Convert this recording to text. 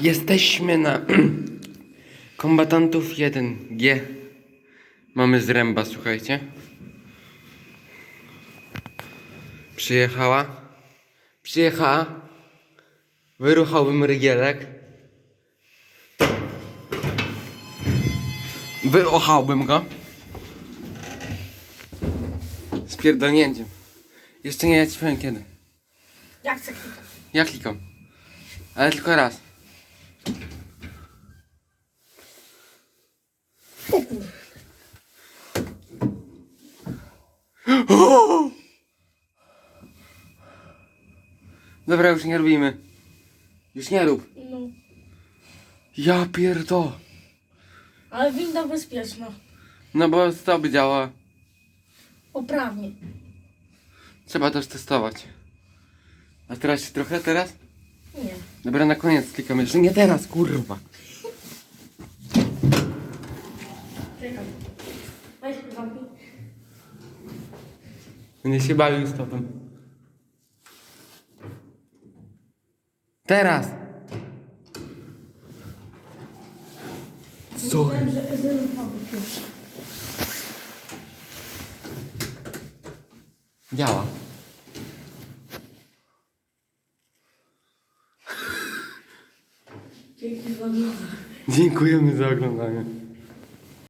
Jesteśmy na kombatantów 1G. Mamy zręba, słuchajcie. Przyjechała. Przyjechała. Wyruchałbym rygielek. Wyochałbym go. Z pierdolnięciem. Jeszcze nie, ja ci powiem kiedy. Jak chcę klikać? Ja klikam. Ale tylko raz. Dobra, już nie robimy. Już nie rób. No. Ja pierdo. Ale winda bezpieczna. No bo to by działa. Poprawnie. Trzeba też testować. A teraz się trochę teraz? Nie. Dobra, na koniec klikam jeszcze. Nie teraz, kurwa. Czekaj. Weź zamknij. Będę się bawił z tobą. Teraz. Co? Myślałem, że zerwamy pierwszy. Działa. Dzięki za mnie. Dziękujemy za oglądanie.